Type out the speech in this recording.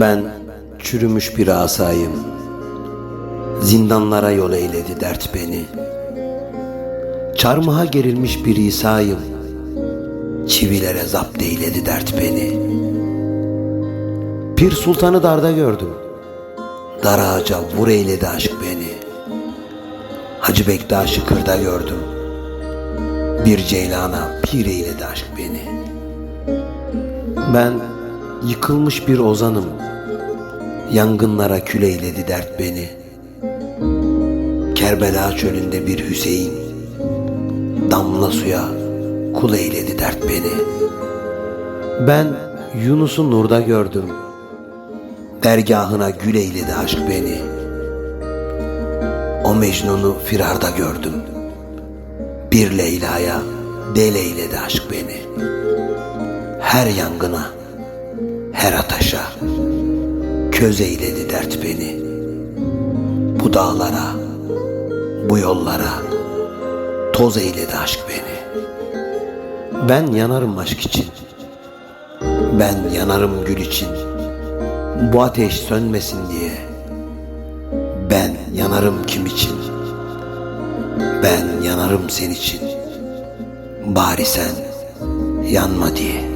Ben çürümüş bir asayım. Zindanlara yol eyledi dert beni. Çarmıha gerilmiş bir İsa'yım. Çivilere zapt eyledi dert beni. Pir sultanı darda gördüm. Dar ağaca vur eyledi aşk beni. Hacı Bektaş'ı kırda gördüm. Bir ceylana pir eyledi aşk beni. Ben yıkılmış bir ozanım. Yangınlara kül eyledi dert beni. Kerbela çölünde bir Hüseyin. Damla suya kul eyledi dert beni. Ben Yunus'u nurda gördüm. Dergahına gül eyledi aşk beni. O Mecnun'u firarda gördüm. Bir Leyla'ya del eyledi aşk beni. Her yangına, her ataşa köz eyledi dert beni. Bu dağlara, bu yollara toz eyledi aşk beni. Ben yanarım aşk için. Ben yanarım gül için. Bu ateş sönmesin diye. Ben yanarım kim için? Ben yanarım sen için. Bari sen yanma diye.